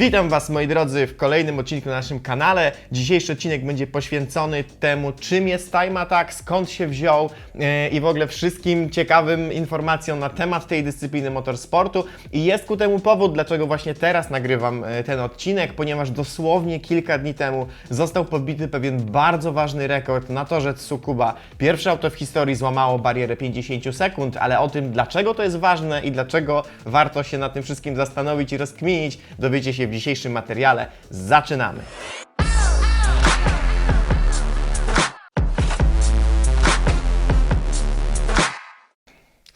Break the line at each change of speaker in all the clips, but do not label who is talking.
Witam Was moi drodzy w kolejnym odcinku na naszym kanale. Dzisiejszy odcinek będzie poświęcony temu, czym jest Time Attack, skąd się wziął e, i w ogóle wszystkim ciekawym informacjom na temat tej dyscypliny motorsportu. I jest ku temu powód, dlaczego właśnie teraz nagrywam e, ten odcinek, ponieważ dosłownie kilka dni temu został podbity pewien bardzo ważny rekord na torze Tsukuba. Pierwsze auto w historii złamało barierę 50 sekund, ale o tym, dlaczego to jest ważne i dlaczego warto się nad tym wszystkim zastanowić i rozkminić, dowiecie się w dzisiejszym materiale. Zaczynamy!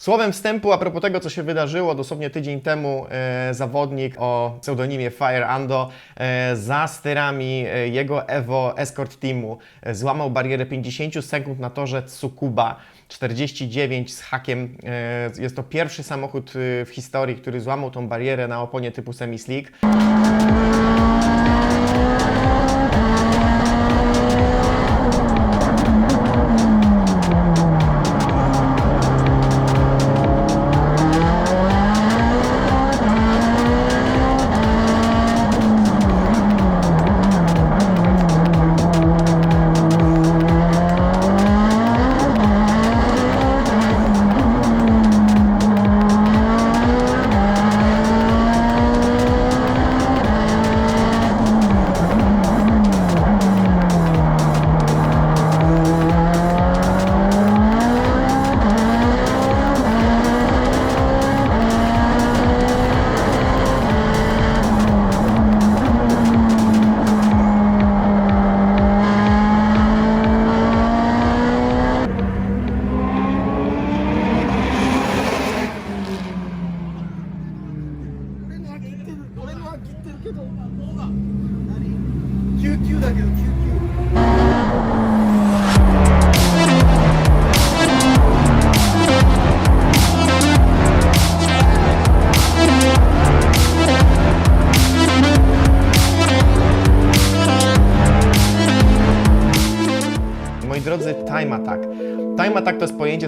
Słowem wstępu, a propos tego, co się wydarzyło, dosłownie tydzień temu e, zawodnik o pseudonimie Fire Ando e, za sterami e, jego Evo Escort Teamu e, złamał barierę 50 sekund na torze Tsukuba 49 z hakiem. E, jest to pierwszy samochód e, w historii, który złamał tą barierę na oponie typu semi-slick.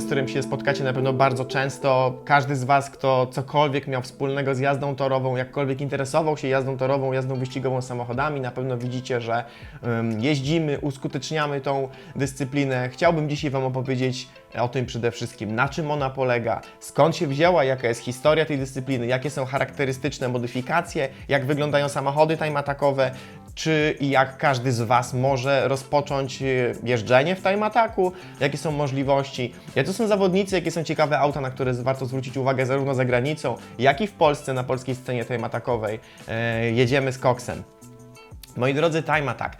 Z którym się spotkacie na pewno bardzo często. Każdy z Was, kto cokolwiek miał wspólnego z jazdą torową, jakkolwiek interesował się jazdą torową, jazdą wyścigową samochodami, na pewno widzicie, że jeździmy, uskuteczniamy tą dyscyplinę. Chciałbym dzisiaj Wam opowiedzieć o tym przede wszystkim, na czym ona polega, skąd się wzięła, jaka jest historia tej dyscypliny, jakie są charakterystyczne modyfikacje, jak wyglądają samochody time attackowe, czy i jak każdy z Was może rozpocząć y, jeżdżenie w time attacku, jakie są możliwości, jakie są zawodnicy, jakie są ciekawe auta, na które warto zwrócić uwagę zarówno za granicą, jak i w Polsce, na polskiej scenie time attackowej. E, jedziemy z koksem. Moi drodzy, time attack.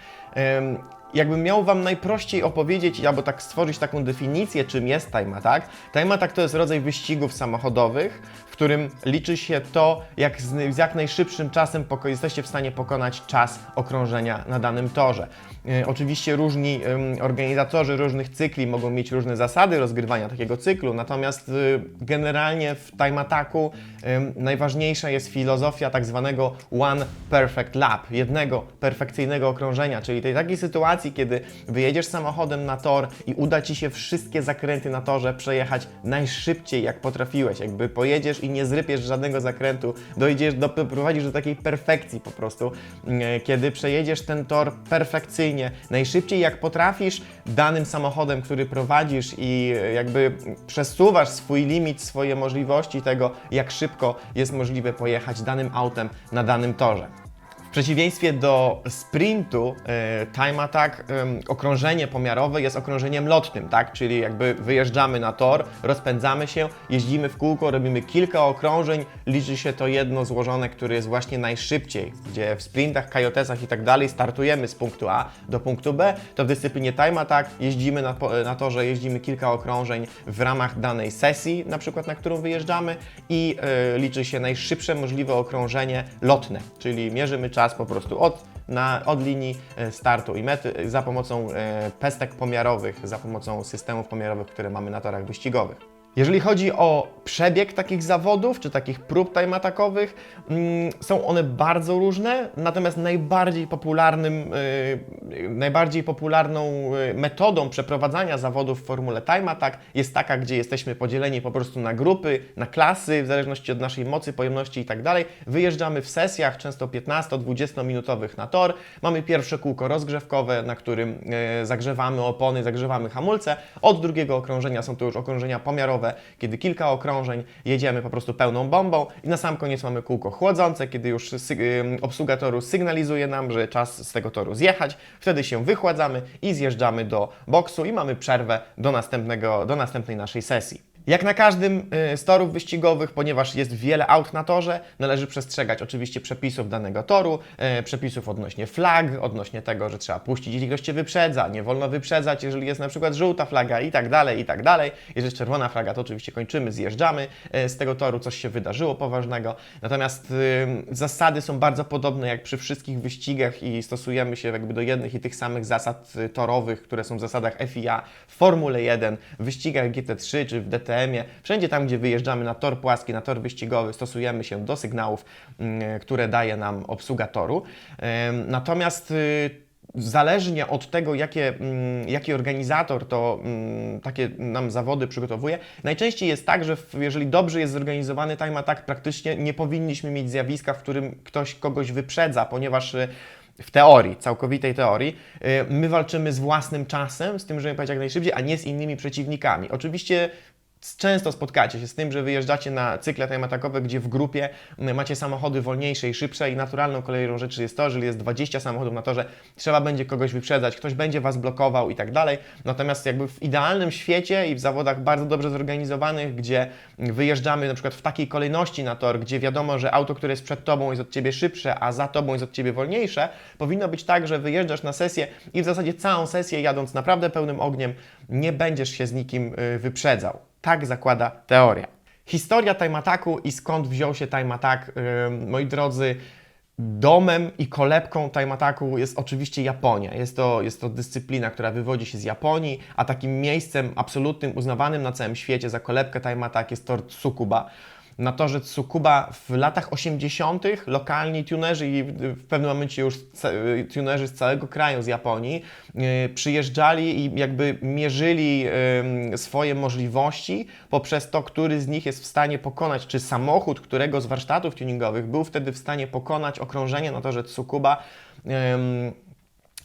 Ym, Jakbym miał Wam najprościej opowiedzieć, albo tak stworzyć taką definicję, czym jest time attack. Time attack to jest rodzaj wyścigów samochodowych, którym liczy się to, jak z, z jak najszybszym czasem jesteście w stanie pokonać czas okrążenia na danym torze. Yy, oczywiście różni ym, organizatorzy różnych cykli mogą mieć różne zasady rozgrywania takiego cyklu, natomiast y, generalnie w time attacku ym, najważniejsza jest filozofia tak zwanego one perfect lap, jednego perfekcyjnego okrążenia, czyli tej takiej sytuacji, kiedy wyjedziesz samochodem na tor i uda Ci się wszystkie zakręty na torze przejechać najszybciej jak potrafiłeś, jakby pojedziesz nie zrypiesz żadnego zakrętu, dojdziesz, doprowadzisz do takiej perfekcji po prostu, mm, kiedy przejedziesz ten tor perfekcyjnie, najszybciej jak potrafisz danym samochodem, który prowadzisz i e, jakby przesuwasz swój limit, swoje możliwości tego, jak szybko jest możliwe pojechać danym autem na danym torze. W przeciwieństwie do sprintu, e, time attack, okrążenie pomiarowe jest okrążeniem lotnym, tak? Czyli jakby wyjeżdżamy na tor, rozpędzamy się, jeździmy w kółko, robimy kilka okrążeń, liczy się to jedno złożone, które jest właśnie najszybciej, gdzie w sprintach, kajotesach i tak dalej startujemy z punktu A do punktu B, to w dyscyplinie time attack jeździmy na, na torze, jeździmy kilka okrążeń w ramach danej sesji, na przykład na którą wyjeżdżamy i e, liczy się najszybsze możliwe okrążenie lotne, czyli mierzymy czas po prostu od, na, od linii e, startu i mety za pomocą e, pestek pomiarowych, za pomocą systemów pomiarowych, które mamy na torach wyścigowych. Jeżeli chodzi o przebieg takich zawodów, czy takich prób time attackowych, mm, są one bardzo różne, natomiast najbardziej popularnym, yy, najbardziej popularną yy, metodą przeprowadzania zawodów w formule time attack jest taka, gdzie jesteśmy podzieleni po prostu na grupy, na klasy, w zależności od naszej mocy, pojemności i tak. Wyjeżdżamy w sesjach, często 15-20 minutowych na tor. Mamy pierwsze kółko rozgrzewkowe, na którym zagrzewamy opony, zagrzewamy hamulce. Od drugiego okrążenia są to już okrążenia pomiarowe, kiedy kilka okrążeń jedziemy po prostu pełną bombą i na sam koniec mamy kółko chłodzące, kiedy już obsługa toru sygnalizuje nam, że czas z tego toru zjechać. Wtedy się wychładzamy i zjeżdżamy do boksu i mamy przerwę do, następnego, do następnej naszej sesji. Jak na każdym y, z torów wyścigowych, ponieważ jest wiele aut na torze, należy przestrzegać oczywiście przepisów danego toru, y, przepisów odnośnie flag, odnośnie tego, że trzeba puścić, jeśli ktoś Cię wyprzedza, nie wolno wyprzedzać, jeżeli jest na przykład żółta flaga i tak dalej, i tak dalej. Jeżeli jest czerwona flaga, to oczywiście kończymy, zjeżdżamy y, z tego toru, coś się wydarzyło poważnego. Natomiast zasady są bardzo podobne jak przy wszystkich wyścigach i stosujemy się jakby do jednych i tych samych zasad torowych, które są w zasadach FIA w Formule 1, w wyścigach GT3 czy w DTM-ie. Wszędzie tam, gdzie wyjeżdżamy na tor płaski, na tor wyścigowy, stosujemy się do sygnałów, mm, które daje nam obsługa toru. Natomiast y, Zależnie od tego, jakie, mm, jaki organizator to mm, takie nam zawody przygotowuje, najczęściej jest tak, że jeżeli dobrze jest zorganizowany time attack, praktycznie nie powinniśmy mieć zjawiska, w którym ktoś kogoś wyprzedza, ponieważ y, w teorii, całkowitej teorii, y, my walczymy z własnym czasem, z tym, żeby pojechać jak najszybciej, a nie z innymi przeciwnikami. Oczywiście Często spotkacie się z tym, że wyjeżdżacie na cykle time gdzie w grupie mm, macie samochody wolniejsze i szybsze i naturalną koleją rzeczy jest to, że jest 20 samochodów na torze, trzeba będzie kogoś wyprzedzać, ktoś będzie Was blokował i tak dalej. Natomiast jakby w idealnym świecie i w zawodach bardzo dobrze zorganizowanych, gdzie wyjeżdżamy na przykład w takiej kolejności na tor, gdzie wiadomo, że auto, które jest przed Tobą jest od Ciebie szybsze, a za Tobą jest od Ciebie wolniejsze, powinno być tak, że wyjeżdżasz na sesję i w zasadzie całą sesję jadąc naprawdę pełnym ogniem, nie będziesz się z nikim y, wyprzedzał. Tak zakłada teoria. Historia time attacku i skąd wziął się time attack, yy, moi drodzy, domem i kolebką time attacku jest oczywiście Japonia. Jest to, jest to dyscyplina, która wywodzi się z Japonii, a takim miejscem absolutnym, uznawanym na całym świecie za kolebkę time attack jest tor Tsukuba. Na torze Tsukuba w latach 80. lokalni tunerzy i w pewnym momencie już ca- tunerzy z całego kraju z Japonii yy, przyjeżdżali i jakby mierzyli swoje możliwości poprzez to, który z nich jest w stanie pokonać, czy samochód którego z warsztatów tuningowych był wtedy w stanie pokonać okrążenie na torze Tsukuba yy,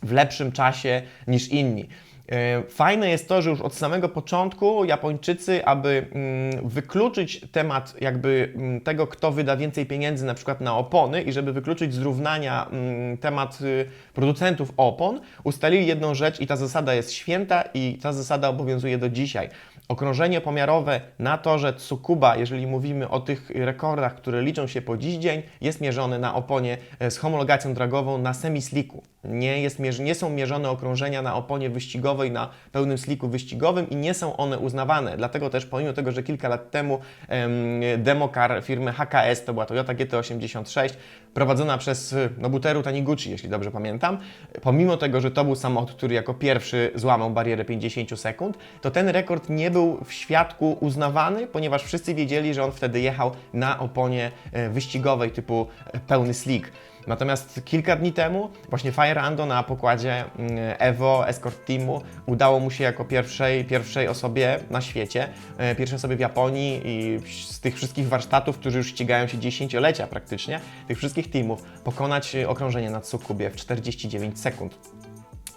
w lepszym czasie niż inni. E, Fajne jest to, że już od samego początku Japończycy, aby mm, wykluczyć temat jakby mm, tego, kto wyda więcej pieniędzy na przykład na opony i żeby wykluczyć z równania mm, temat y, producentów opon, ustalili jedną rzecz i ta zasada jest święta i ta zasada obowiązuje do dzisiaj. Okrążenie pomiarowe na torze Tsukuba, jeżeli mówimy o tych rekordach, które liczą się po dziś dzień, jest mierzone na oponie e, z homologacją dragową na semisliku. Nie, jest, nie są mierzone okrążenia na oponie wyścigowej, na pełnym sliku wyścigowym i nie są one uznawane. Dlatego też pomimo tego, że kilka lat temu em, democar firmy HKS, to była Toyota GT86, prowadzona przez y, Nobuteru Taniguchi, jeśli dobrze pamiętam, pomimo tego, że to był samochód, który jako pierwszy złamał barierę 50 sekund, to ten rekord nie był w świadku uznawany, ponieważ wszyscy wiedzieli, że on wtedy jechał na oponie e, wyścigowej typu e, pełny slick. Natomiast kilka dni temu właśnie Fire Ando na pokładzie mm, Evo Escort Teamu udało mu się jako pierwszej, pierwszej osobie na świecie, e, pierwszej osobie w Japonii i z tych wszystkich warsztatów, którzy już ścigają się dziesięciolecia praktycznie, tych wszystkich teamów, pokonać e, okrążenie na Tsukubie w 49 sekund.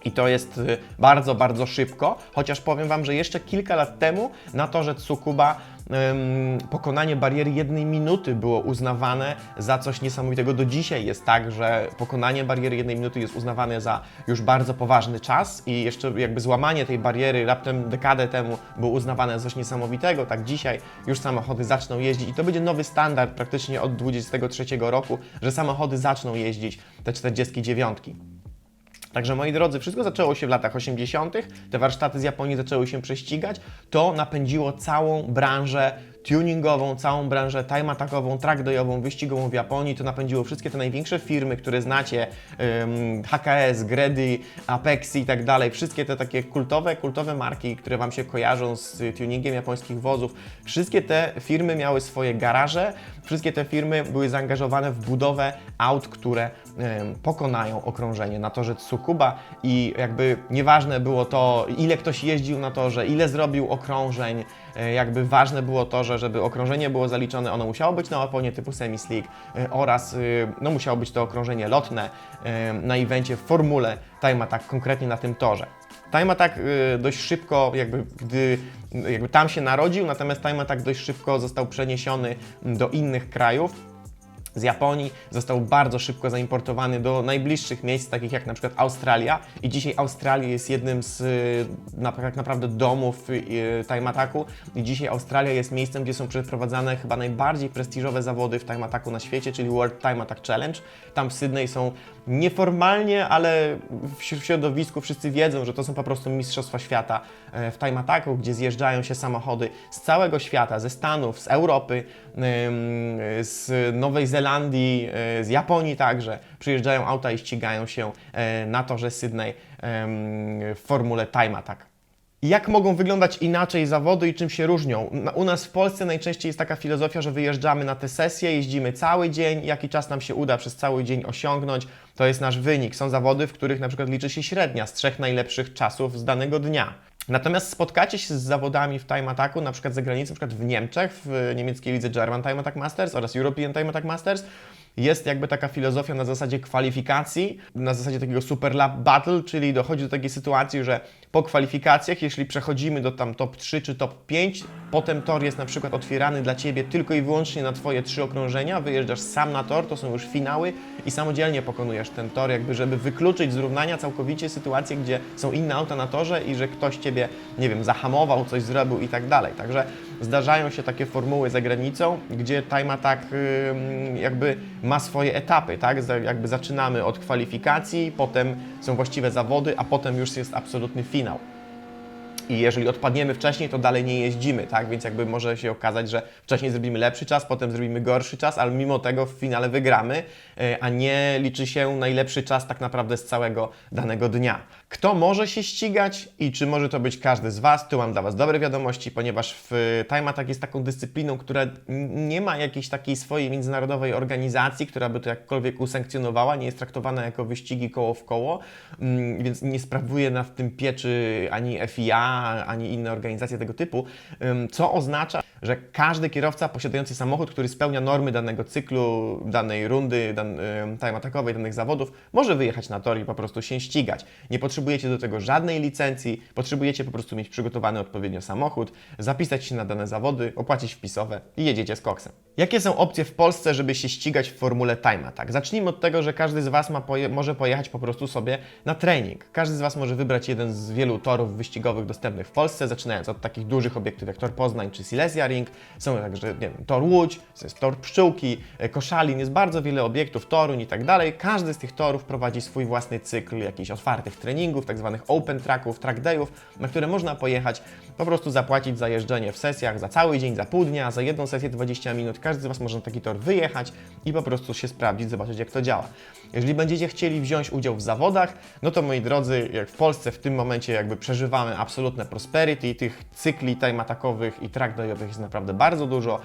I to jest y, bardzo, bardzo szybko, chociaż powiem Wam, że jeszcze kilka lat temu na torze Tsukuba pokonanie bariery jednej minuty było uznawane za coś niesamowitego. Do dzisiaj jest tak, że pokonanie bariery jednej minuty jest uznawane za już bardzo poważny czas i jeszcze jakby złamanie tej bariery raptem dekadę temu było uznawane za coś niesamowitego. Tak dzisiaj już samochody zaczną jeździć i to będzie nowy standard praktycznie od 2023 roku, że samochody zaczną jeździć te 49. Także moi drodzy, wszystko zaczęło się w latach 80., te warsztaty z Japonii zaczęły się prześcigać, to napędziło całą branżę tuningową, całą branżę time attackową, trackdayową, wyścigową w Japonii. To napędziło wszystkie te największe firmy, które znacie, HKS, Gredy, Apexi i tak dalej. Wszystkie te takie kultowe, kultowe marki, które Wam się kojarzą z tuningiem japońskich wozów. Wszystkie te firmy miały swoje garaże, wszystkie te firmy były zaangażowane w budowę aut, które pokonają okrążenie na torze Tsukuba i jakby nieważne było to, ile ktoś jeździł na torze, ile zrobił okrążeń, e, jakby ważne było to, że żeby okrążenie było zaliczone, ono musiało być na oponie typu semi-slick e, oraz y, no, musiało być to okrążenie lotne na evencie w formule Time Attack, konkretnie na tym torze. Time Attack y, dość szybko, jakby gdy jakby tam się narodził, natomiast Time Attack dość szybko został przeniesiony do innych krajów z Japonii, został bardzo szybko zaimportowany do najbliższych miejsc, takich jak na przykład Australia. I dzisiaj Australia jest jednym z y, tak naprawdę domów y, Time Attacku. I dzisiaj Australia jest miejscem, gdzie są przeprowadzane chyba najbardziej prestiżowe zawody w Time Attacku na świecie, czyli World Time Attack Challenge. Tam w Sydney są nieformalnie, ale w śr- w środowisku wszyscy wiedzą, że to są po prostu mistrzostwa świata e, w Time Attacku, gdzie zjeżdżają się samochody z całego świata, ze Stanów, z Europy, z Nowej Zelandii, e, z Japonii także. Przyjeżdżają auta i ścigają się e, na torze Sydney w formule Time Attack. Jak mogą wyglądać inaczej zawody i czym się różnią? U nas w Polsce najczęściej jest taka filozofia, że wyjeżdżamy na te sesje, jeździmy cały dzień, jaki czas nam się uda przez cały dzień osiągnąć, to jest nasz wynik. Są zawody, w których na przykład liczy się średnia z trzech najlepszych czasów z danego dnia. Natomiast spotkacie się z zawodami w Time Attacku, na przykład za granicą, na przykład w Niemczech, w niemieckiej lidze German Time Attack Masters oraz European Time Attack Masters. Jest jakby taka filozofia na zasadzie kwalifikacji, na zasadzie takiego super lap battle, czyli dochodzi do takiej sytuacji, że po kwalifikacjach, jeśli przechodzimy do tam top 3 czy top 5, potem tor jest na przykład otwierany dla Ciebie tylko i wyłącznie na Twoje trzy okrążenia, wyjeżdżasz sam na tor, to są już finały i samodzielnie pokonujesz ten tor, jakby żeby wykluczyć z równania całkowicie sytuację, gdzie są inne auta na torze i że ktoś Ciebie, nie wiem, zahamował, coś zrobił i tak dalej. Także zdarzają się takie formuły za granicą, gdzie Time Attack jakby ma swoje etapy, tak? Jakby zaczynamy od kwalifikacji, potem są właściwe zawody, a potem już jest absolutny finał. I jeżeli odpadniemy wcześniej, to dalej nie jeździmy, tak? Więc jakby może się okazać, że wcześniej zrobimy lepszy czas, potem zrobimy gorszy czas, ale mimo tego w finale wygramy, e, a nie liczy się najlepszy czas tak naprawdę z całego danego dnia. Kto może się ścigać i czy może to być każdy z Was? Tu mam dla Was dobre wiadomości, ponieważ w Time Attack jest taką dyscypliną, która nie ma jakiejś takiej swojej międzynarodowej organizacji, która by to jakkolwiek usankcjonowała, nie jest traktowana jako wyścigi koło w koło, mm, więc nie sprawuje nad tym pieczy ani FIA, ani inne organizacje tego typu, co oznacza, że każdy kierowca posiadający samochód, który spełnia normy danego cyklu, danej rundy, dan, time attackowej, danych zawodów, może wyjechać na tor i po prostu się ścigać. Nie potrzebujecie do tego żadnej licencji, potrzebujecie po prostu mieć przygotowany odpowiednio samochód, zapisać się na dane zawody, opłacić wpisowe i jedziecie z koksem. Jakie są opcje w Polsce, żeby się ścigać w formule Time Attack? Zacznijmy od tego, że każdy z Was ma poje- może pojechać po prostu sobie na trening. Każdy z Was może wybrać jeden z wielu torów wyścigowych dostępnych w Polsce, zaczynając od takich dużych obiektów jak Tor Poznań czy Silesia Ring. Są także, nie wiem, Tor Łódź, jest Tor Pszczółki, e, Koszalin, jest bardzo wiele obiektów, Toruń i tak dalej. Każdy z tych torów prowadzi swój własny cykl jakichś otwartych treningów, tak zwanych open tracków, track dayów, na które można pojechać, po prostu zapłacić za jeżdżenie w sesjach, za cały dzień, za pół dnia, za jedną sesję 20 minut. Każdy z Was może na taki tor wyjechać i po prostu się sprawdzić, zobaczyć jak to działa. Jeżeli będziecie chcieli wziąć udział w zawodach, no to moi drodzy, jak w Polsce w tym momencie jakby przeżywamy absolutne prosperity tych cykli time atakowych i track dayowych jest naprawdę bardzo dużo, e,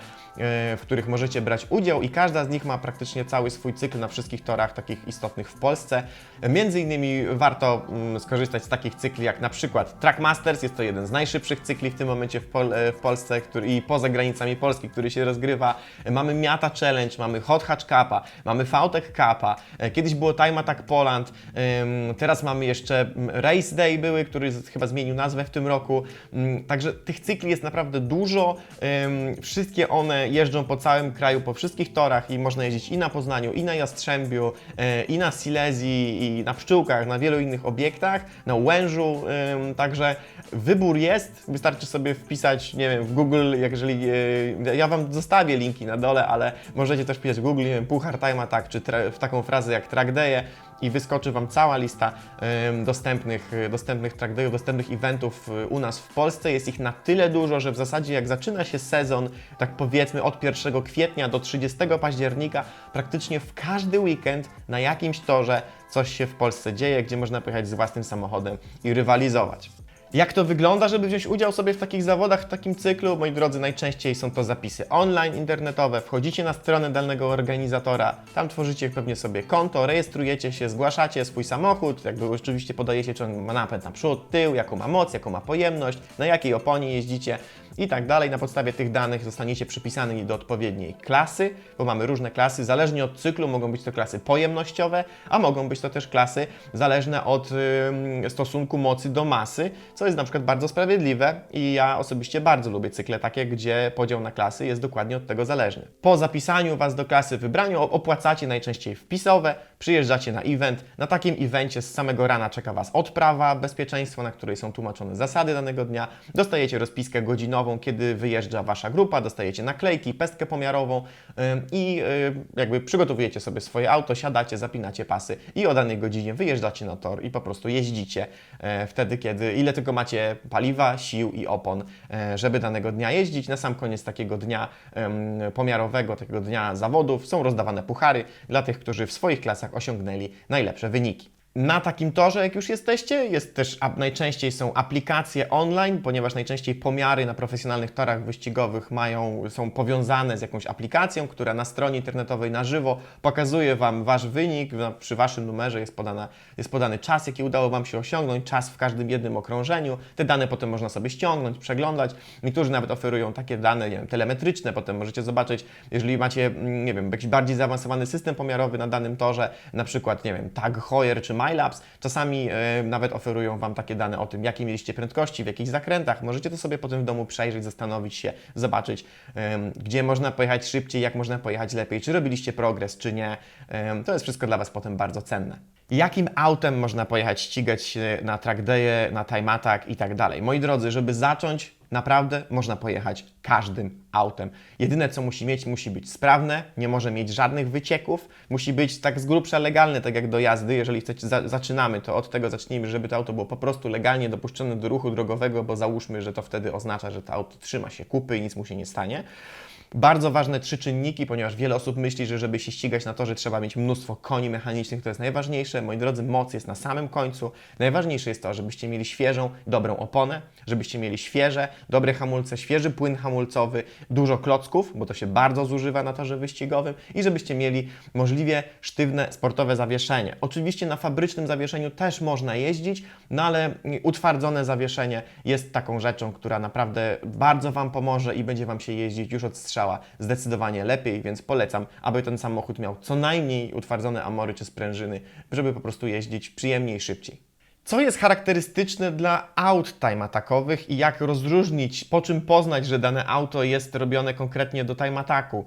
w których możecie brać udział i każda z nich ma praktycznie cały swój cykl na wszystkich torach takich istotnych w Polsce. Między innymi warto mm, skorzystać z takich cykli jak na przykład Track Masters, jest to jeden z najszybszych cykli w tym momencie w, Pol e, w Polsce który, i poza granicami Polski, który się rozgrywa. Mamy Miata Challenge, mamy Hot Hatch Cupa, mamy VTech Cupa, e, kiedyś było Time Attack Poland, teraz mamy jeszcze mm, Race Day były, który chyba zmienił nazwę w tym roku. Ym, Także tych cykli jest naprawdę dużo. Wszystkie one jeżdżą po całym kraju, po wszystkich torach i można jeździć i na Poznaniu, i na Jastrzębiu, e, i na Silesii, i na Pszczółkach, na wielu innych obiektach, na Łężu. Także wybór jest, wystarczy sobie wpisać, nie wiem, w Google, jeżeli e, ja Wam zostawię linki na dole, ale możecie też wpisać w Google, nie wiem, Puchar Attack, czy w taką frazę jak Track Daye i wyskoczy Wam cała lista dostępnych, dostępnych track dayów, dostępnych eventów e, u nas w Polsce. Jest ich na tyle dużo, że w zasadzie jak zaczyna się sezon, tak powiedzmy od 1 kwietnia do 30 października, praktycznie w każdy weekend na jakimś torze coś się w Polsce dzieje, gdzie można pojechać z własnym samochodem i rywalizować. Jak to wygląda, żeby wziąć udział sobie w takich zawodach, w takim cyklu? Moi drodzy, najczęściej są to zapisy online, internetowe. Wchodzicie na stronę danego organizatora, tam tworzycie pewnie sobie konto, rejestrujecie się, zgłaszacie swój samochód, jakby oczywiście podajecie, czy on ma napęd na przód, tył, jaką ma moc, jaką ma pojemność, na jakiej oponie jeździcie i tak dalej. Na podstawie tych danych zostaniecie przypisani do odpowiedniej klasy, bo mamy różne klasy. Zależnie od cyklu mogą być to klasy pojemnościowe, a mogą być to też klasy zależne od stosunku mocy do masy, co jest na przykład bardzo sprawiedliwe i ja osobiście bardzo lubię cykle takie, gdzie podział na klasy jest dokładnie od tego zależny. Po zapisaniu Was do klasy wybraniu opłacacie najczęściej wpisowe, przyjeżdżacie na event. Na takim evencie z samego rana czeka Was odprawa, bezpieczeństwo, na której są tłumaczone zasady danego dnia. Dostajecie rozpiskę godzinową, kiedy wyjeżdża Wasza grupa, dostajecie naklejki, pestkę pomiarową i ym, jakby przygotowujecie sobie swoje auto, siadacie, zapinacie pasy i o danej godzinie wyjeżdżacie na tor i po prostu jeździcie e, wtedy, kiedy ile tylko macie paliwa, sił i opon, e, żeby danego dnia jeździć. Na sam koniec takiego dnia pomiarowego, takiego dnia zawodów są rozdawane puchary dla tych, którzy w swoich klasach osiągnęli najlepsze wyniki. Na takim torze, jak już jesteście, jest też najczęściej są aplikacje online, ponieważ najczęściej pomiary na profesjonalnych torach wyścigowych mają, są powiązane z jakąś aplikacją, która na stronie internetowej na żywo pokazuje Wam Wasz wynik. Przy Waszym numerze jest, podana, jest podany czas, jaki udało Wam się osiągnąć, czas w każdym jednym okrążeniu. Te dane potem można sobie ściągnąć, przeglądać. Niektórzy nawet oferują takie dane nie wiem, telemetryczne, potem możecie zobaczyć, jeżeli macie, mm, nie wiem, jakiś bardziej zaawansowany system pomiarowy na danym torze, na przykład, nie wiem, Tag Heuer czy MyLabs, czasami e, nawet oferują Wam takie dane o tym, jakie mieliście prędkości, w jakich zakrętach. Możecie to sobie potem w domu przejrzeć, zastanowić się, zobaczyć, gdzie można pojechać szybciej, jak można pojechać lepiej, czy robiliście progres, czy nie. To jest wszystko dla Was potem bardzo cenne. Jakim autem można pojechać, ścigać się na track day'e, na time attack i tak dalej. Moi drodzy, żeby zacząć, naprawdę można pojechać każdym autem. Jedyne co musi mieć, musi być sprawne, nie może mieć żadnych wycieków, musi być tak z grubsza legalne, tak jak do jazdy. Jeżeli chcecie, za, zaczynamy, to od tego zacznijmy, żeby to auto było po prostu legalnie dopuszczone do ruchu drogowego, bo załóżmy, że to wtedy oznacza, że to auto trzyma się kupy i nic mu się nie stanie. Bardzo ważne trzy czynniki, ponieważ wiele osób myśli, że żeby się ścigać na torze trzeba mieć mnóstwo koni mechanicznych, to jest najważniejsze. Moi drodzy, moc jest na samym końcu. Najważniejsze jest to, żebyście mieli świeżą, dobrą oponę, żebyście mieli świeże, dobre hamulce, świeży płyn hamulcowy, dużo klocków, bo to się bardzo zużywa na torze wyścigowym i żebyście mieli możliwie sztywne sportowe zawieszenie. Oczywiście na fabrycznym zawieszeniu też można jeździć, no ale utwardzone zawieszenie jest taką rzeczą, która naprawdę bardzo Wam pomoże i będzie Wam się jeździć już od strzała zdecydowanie lepiej, więc polecam, aby ten samochód miał co najmniej utwardzone amory czy sprężyny, żeby po prostu jeździć przyjemniej szybciej. Co jest charakterystyczne dla aut time attackowych i jak rozróżnić, po czym poznać, że dane auto jest robione konkretnie do time attacku?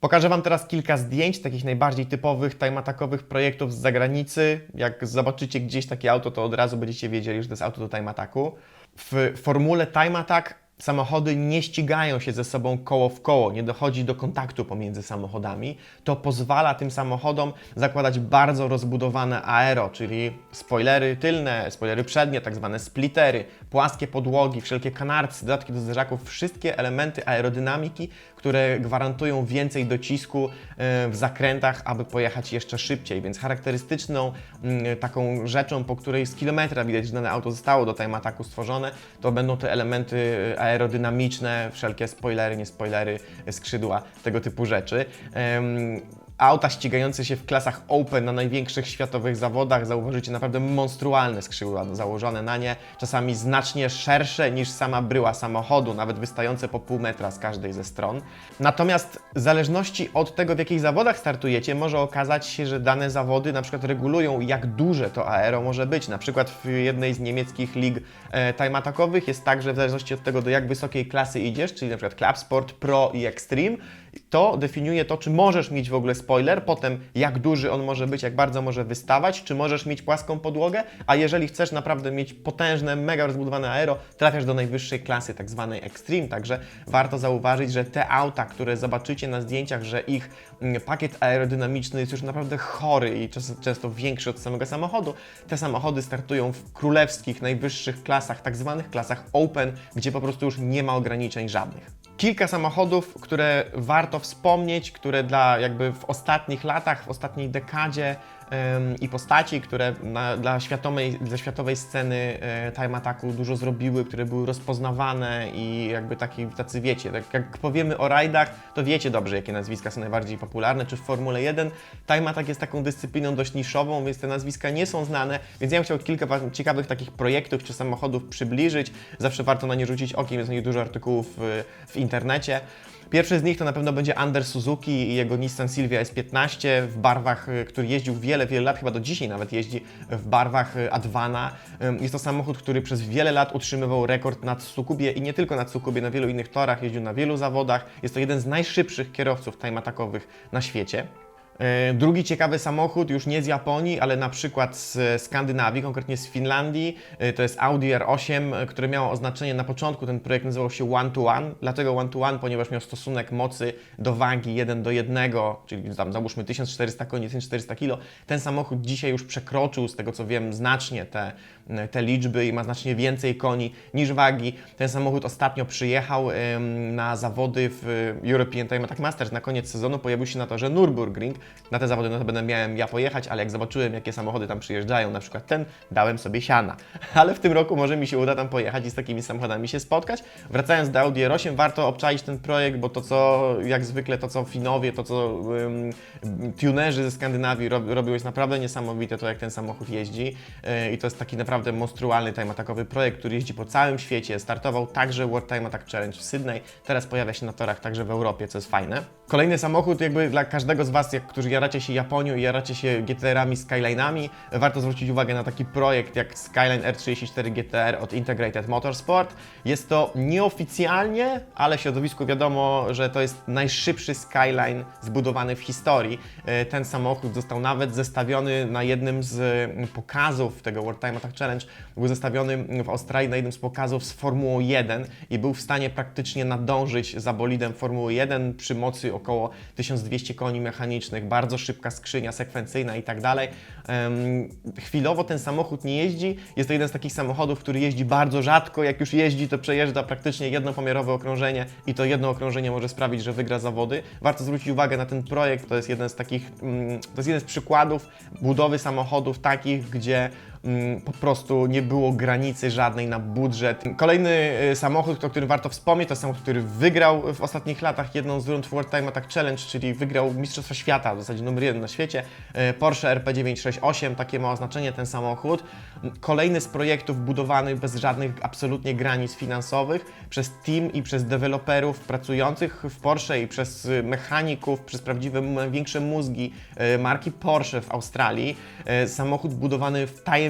Pokażę Wam teraz kilka zdjęć takich najbardziej typowych time attackowych projektów z zagranicy. Jak zobaczycie gdzieś takie auto, to od razu będziecie wiedzieli, że to jest auto do time attacku. W formule time attack samochody nie ścigają się ze sobą koło w koło, nie dochodzi do kontaktu pomiędzy samochodami. To pozwala tym samochodom zakładać bardzo rozbudowane aero, czyli spoilery tylne, spoilery przednie, tak zwane splittery, płaskie podłogi, wszelkie kanarcy, dodatki do zderzaków, wszystkie elementy aerodynamiki, które gwarantują więcej docisku e, w zakrętach, aby pojechać jeszcze szybciej. Więc charakterystyczną mm, taką rzeczą, po której z kilometra widać, że dane auto zostało do time attacku stworzone, to będą te elementy e, aerodynamiczne, wszelkie spoilery, nie spoilery, skrzydła, tego typu rzeczy. Auta ścigające się w klasach Open na największych światowych zawodach zauważycie naprawdę monstrualne skrzydła założone na nie, czasami znacznie szersze niż sama bryła samochodu, nawet wystające po pół metra z każdej ze stron. Natomiast w zależności od tego, w jakich zawodach startujecie, może okazać się, że dane zawody na przykład regulują, jak duże to aero może być. Na przykład w jednej z niemieckich lig e, time attackowych jest tak, że w zależności od tego, do jak wysokiej klasy idziesz, czyli na przykład Club Sport, Pro i Extreme, To definiuje to, czy możesz mieć w ogóle spoiler, potem jak duży on może być, jak bardzo może wystawać, czy możesz mieć płaską podłogę, a jeżeli chcesz naprawdę mieć potężne, mega rozbudowane aero, trafiasz do najwyższej klasy, tak zwanej Extreme, także warto zauważyć, że te auta, które zobaczycie na zdjęciach, że ich mm, pakiet aerodynamiczny jest już naprawdę chory i często większy od samego samochodu, te samochody startują w królewskich, najwyższych klasach, tak zwanych klasach open, gdzie po prostu już nie ma ograniczeń żadnych. Kilka samochodów, które warto wspomnieć, które dla jakby w ostatnich latach, w ostatniej dekadzie i postaci, które na, dla, światowej, dla światowej sceny e, Time Attacku dużo zrobiły, które były rozpoznawane i jakby taki, tacy wiecie, tak jak powiemy o rajdach, to wiecie dobrze, jakie nazwiska są najbardziej popularne, czy w Formule 1. Time Attack jest taką dyscypliną dość niszową, więc te nazwiska nie są znane, więc ja bym chciał kilka ciekawych takich projektów czy samochodów przybliżyć. Zawsze warto na nie rzucić okiem, jest na nie dużo artykułów w, w internecie. Pierwszy z nich to na pewno będzie Ander Suzuki i jego Nissan Silvia S15 w barwach, y, który jeździł wiele, wiele lat, chyba do dzisiaj nawet jeździ w barwach y, Advana. Ym, Jest to samochód, który przez wiele lat utrzymywał rekord na Tsukubie i nie tylko na Tsukubie, na wielu innych torach, jeździł na wielu zawodach. Jest to jeden z najszybszych kierowców time atakowych na świecie. E, Drugi ciekawy samochód, już nie z Japonii, ale na przykład z Skandynawii, konkretnie z Finlandii, e, to jest Audi R8, e, które miało oznaczenie na początku, ten projekt nazywał się One to One, dlatego One to One, ponieważ miał stosunek mocy do wagi 1 do 1, czyli tam załóżmy 1400 koni, 1400 kg. Ten samochód dzisiaj już przekroczył, z tego co wiem, znacznie te, te liczby i ma znacznie więcej koni niż wagi. Ten samochód ostatnio przyjechał na zawody w European Time Attack Masters na koniec sezonu, pojawił się na torze Nürburgring. Na te zawody notabene miałem ja pojechać, ale jak zobaczyłem, jakie samochody tam przyjeżdżają, na przykład ten, dałem sobie siana. Ale w tym roku może mi się uda tam pojechać i z takimi samochodami się spotkać. Wracając do Audi R8, warto obczaić ten projekt, bo to co, jak zwykle, to co Finowie, to co um, tunerzy ze Skandynawii rob, robią jest naprawdę niesamowite, to jak ten samochód jeździ. Yy, I to jest taki naprawdę monstrualny time attackowy projekt, który jeździ po całym świecie. Startował także World Time Attack Challenge w Sydney, teraz pojawia się na torach także w Europie, co jest fajne. Kolejny samochód jakby dla każdego z Was, jak, którzy jaracie się Japonią i jaracie się GTR-ami, Skyline'ami, warto zwrócić uwagę na taki projekt jak Skyline R34 GTR od Integrated Motorsport. Jest to nieoficjalnie, ale w środowisku wiadomo, że to jest najszybszy Skyline zbudowany w historii. E, Ten samochód został nawet zestawiony na jednym z mm, pokazów tego World Time Attack Challenge. Był zestawiony w Australii na jednym z pokazów z Formułą 1 i był w stanie praktycznie nadążyć za bolidem Formuły 1 przy mocy około 1200 koni mechanicznych, bardzo szybka skrzynia sekwencyjna i tak dalej. Chwilowo ten samochód nie jeździ. Jest to jeden z takich samochodów, który jeździ bardzo rzadko. Jak już jeździ, to przejeżdża praktycznie jednopomiarowe okrążenie i to jedno okrążenie może sprawić, że wygra zawody. Warto zwrócić uwagę na ten projekt. To jest jeden z takich, mm, to jest jeden z przykładów budowy samochodów takich, gdzie po prostu nie było granicy żadnej na budżet. Kolejny y, samochód, o którym warto wspomnieć, to samochód, który wygrał w ostatnich latach jedną z rund World Time Attack Challenge, czyli wygrał Mistrzostwa Świata, w zasadzie numer jeden na świecie. Y, Porsche RP968, takie ma oznaczenie ten samochód. Kolejny z projektów budowany bez żadnych absolutnie granic finansowych przez team i przez deweloperów pracujących w Porsche i przez y, mechaników, przez prawdziwe większe mózgi marki Porsche w Australii. Samochód budowany w tajemnicy,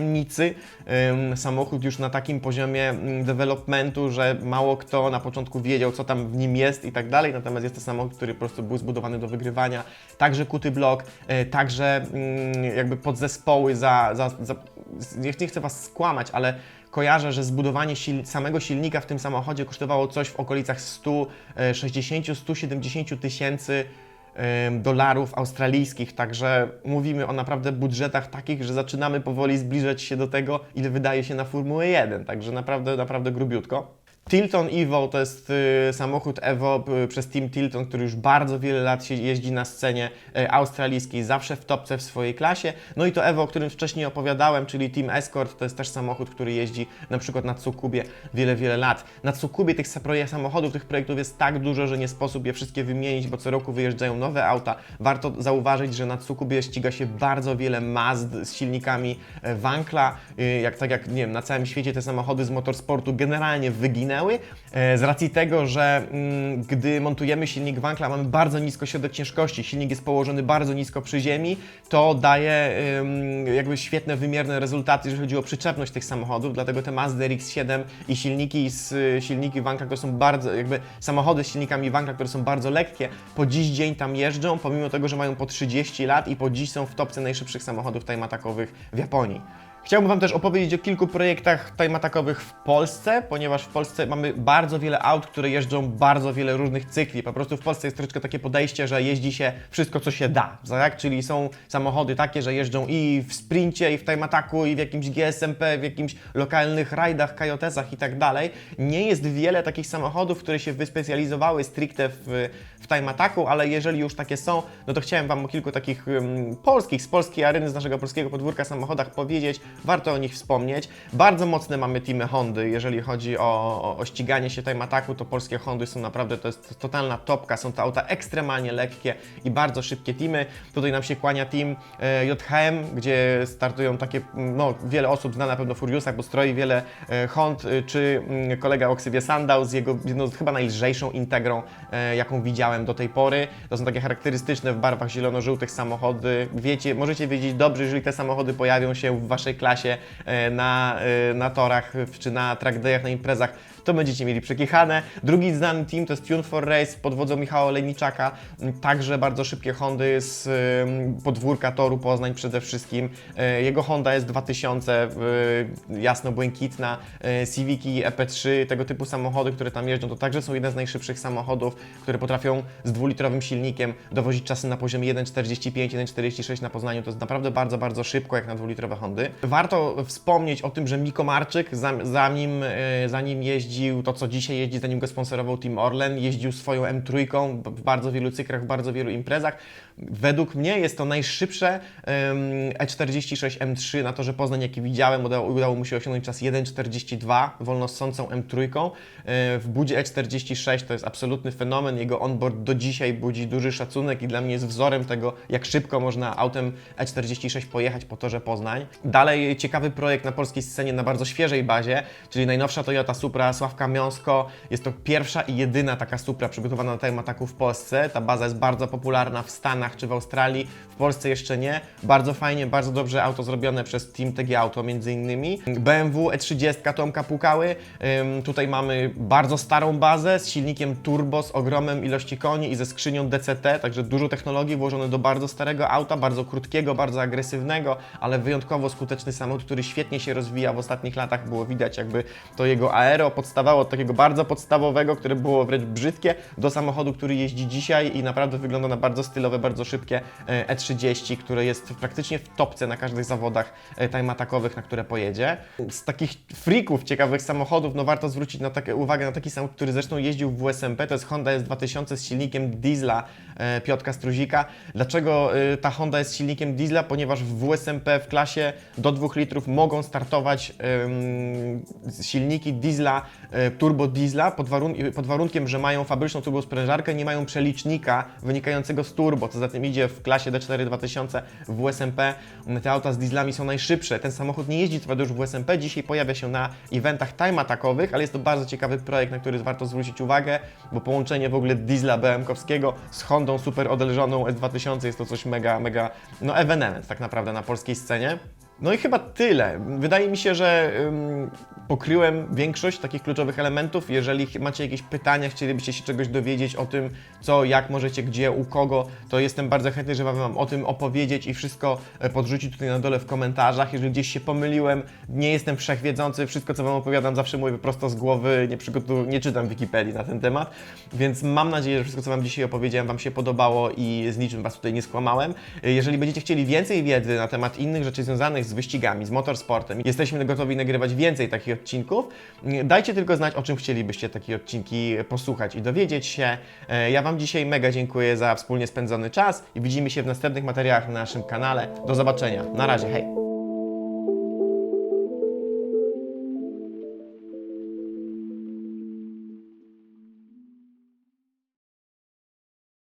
ym, samochód już na takim poziomie mm, developmentu, że mało kto na początku wiedział, co tam w nim jest i tak dalej, natomiast jest to samochód, który po prostu był zbudowany do wygrywania. Także kuty blok, y, także mm, jakby podzespoły za, za, za nie, nie chcę Was skłamać, ale kojarzę, że zbudowanie sil samego silnika w tym samochodzie kosztowało coś w okolicach 160-170 tysięcy em, dolarów australijskich, także mówimy o naprawdę budżetach takich, że zaczynamy powoli zbliżać się do tego, ile wydaje się na Formułę 1, także naprawdę, naprawdę grubiutko. Tilton Evo to jest y, samochód Evo y, przez Team Tilton, który już bardzo wiele lat jeździ na scenie y, australijskiej, zawsze w topce w swojej klasie. No i to Evo, o którym wcześniej opowiadałem, czyli Team Escort, to jest też samochód, który jeździ na przykład na Tsukubie wiele, wiele lat. Na Tsukubie tych samochodów, tych projektów jest tak dużo, że nie sposób je wszystkie wymienić, bo co roku wyjeżdżają nowe auta. Warto zauważyć, że na Tsukubie ściga się bardzo wiele Mazd z silnikami e, Wankla, jak tak jak nie wiem, na całym świecie te samochody z motorsportu generalnie wyginęły, E, Z racji tego, że mm, gdy montujemy silnik Wankla, mamy bardzo nisko środek ciężkości, silnik jest położony bardzo nisko przy ziemi, to daje jakby świetne, wymierne rezultaty, jeżeli chodzi o przyczepność tych samochodów, dlatego te Mazda RX-7 i silniki z silniki Wankla, które są bardzo, jakby samochody z silnikami Wankla, które są bardzo lekkie, po dziś dzień tam jeżdżą, pomimo tego, że mają po 30 lat i po dziś są w topce najszybszych samochodów time-attackowych w Japonii. Chciałbym Wam też opowiedzieć o kilku projektach time-attackowych w Polsce, ponieważ w Polsce mamy bardzo wiele aut, które jeżdżą bardzo wiele różnych cykli. Po prostu w Polsce jest troszeczkę takie podejście, że jeździ się wszystko, co się da, tak? Czyli są samochody takie, że jeżdżą i w sprincie, i w time-attacku, i w jakimś GSMP, w jakimś lokalnych rajdach, kajotesach i tak dalej. Nie jest wiele takich samochodów, które się wyspecjalizowały stricte w, w time-attacku, ale jeżeli już takie są, no to chciałem Wam o kilku takich um, polskich, z polskiej areny, z naszego polskiego podwórka samochodach powiedzieć. Warto o nich wspomnieć. Bardzo mocne mamy teamy Hondy, jeżeli chodzi o, o, o ściganie się time-attacku, to polskie Hondy są naprawdę, to jest totalna topka, są to auta ekstremalnie lekkie i bardzo szybkie teamy. Tutaj nam się kłania team e, JHM, gdzie startują takie, no wiele osób zna na pewno Furiusach, bo stroi wiele e, Hond, e, czy mm, kolega Oksybie Sandał z jego z chyba najlżejszą integrą, jaką widziałem do tej pory. To są takie charakterystyczne w barwach zielono-żółtych samochody. Wiecie, możecie wiedzieć dobrze, jeżeli te samochody pojawią się w waszej klasie e, na, e, na torach czy na track na imprezach, to będziecie mieli przekichane. Drugi znany team to jest Tune for Race pod wodzą Michała Olejniczaka. M, Także bardzo szybkie Hondy z podwórka toru Poznań przede wszystkim. E, Jego Honda jest 2000, y, jasno-błękitna, e, Civiki, EP3, tego typu samochody, które tam jeżdżą, to także są jedne z najszybszych samochodów, które potrafią z dwulitrowym silnikiem dowozić czasy na poziomie 1,45, 1,46 na Poznaniu. To jest naprawdę bardzo, bardzo szybko jak na dwulitrowe Hondy. Warto wspomnieć o tym, że Miko Marczyk, zanim, e, zanim jeździł to, co dzisiaj jeździ, zanim go sponsorował Team Orlen, jeździł swoją M3 w bardzo wielu cyklach, w bardzo wielu imprezach. Według mnie jest to najszybsze em, E46 M3 na torze Poznań, jaki widziałem. Udało, udało mu się osiągnąć czas 1,42 wolnossącą M3. E, W budzie E46 to jest absolutny fenomen. Jego onboard do dzisiaj budzi duży szacunek i dla mnie jest wzorem tego, jak szybko można autem E46 pojechać po torze Poznań. Dalej ciekawy projekt na polskiej scenie na bardzo świeżej bazie, czyli najnowsza Toyota Supra Sławka Miąsko. Jest to pierwsza i jedyna taka Supra przygotowana do time ataku w Polsce. Ta baza jest bardzo popularna w Stanach czy w Australii, w Polsce jeszcze nie. Bardzo fajnie, bardzo dobrze auto zrobione przez Team TG Auto między innymi. BMW E30 Tomka Pukały. Ym, tutaj mamy bardzo starą bazę z silnikiem turbo, z ogromem ilości koni i ze skrzynią DCT, także dużo technologii włożone do bardzo starego auta, bardzo krótkiego, bardzo agresywnego, ale wyjątkowo skuteczny samochód, który świetnie się rozwija w ostatnich latach. Było widać jakby to jego aero podstawało od takiego bardzo podstawowego, które było wręcz brzydkie, do samochodu, który jeździ dzisiaj i naprawdę wygląda na bardzo stylowe, bardzo szybkie e, E30, które jest praktycznie w topce na każdych zawodach e, time atakowych, na które pojedzie. Z takich freaków ciekawych samochodów, no warto zwrócić na takie, uwagę na taki samochód, który zresztą jeździł w WSMP, to jest Honda S2000 z silnikiem diesla e, Piotka Struzika. Dlaczego e, ta Honda jest silnikiem diesla? Ponieważ w WSMP w klasie do 2 litrów mogą startować em, silniki diesla, e, turbo diesla pod, warun- pod warunkiem, że mają fabryczną turbosprężarkę, nie mają przelicznika wynikającego z turbo, co za tym idzie w klasie D4 2000 w WSMP. Te auta z dieslami są najszybsze. Ten samochód nie jeździ trwa już w WSMP, dzisiaj pojawia się na eventach time atakowych, ale jest to bardzo ciekawy projekt, na który warto zwrócić uwagę, bo połączenie w ogóle diesla BM-kowskiego z Hondą super odelżoną S2000 jest to coś mega, mega, no ewenement tak naprawdę na polskiej scenie. No i chyba tyle. Wydaje mi się, że ym, pokryłem większość takich kluczowych elementów. Jeżeli macie jakieś pytania, chcielibyście się czegoś dowiedzieć o tym, co, jak możecie, gdzie, u kogo, to jestem bardzo chętny, żeby Wam o tym opowiedzieć i wszystko e, podrzucić tutaj na dole w komentarzach. Jeżeli gdzieś się pomyliłem, nie jestem wszechwiedzący, wszystko co Wam opowiadam zawsze mówię prosto z głowy, nie, przygotu- nie czytam Wikipedii na ten temat, więc mam nadzieję, że wszystko co Wam dzisiaj opowiedziałem Wam się podobało i z niczym Was tutaj nie skłamałem. E, Jeżeli będziecie chcieli więcej wiedzy na temat innych rzeczy związanych z wyścigami, z motorsportem, jesteśmy gotowi nagrywać więcej takich odcinków. Dajcie tylko znać, o czym chcielibyście takie odcinki posłuchać i dowiedzieć się. E, Ja Wam dzisiaj mega dziękuję za wspólnie spędzony czas i widzimy się w następnych materiałach na naszym kanale. Do zobaczenia. Na razie, hej!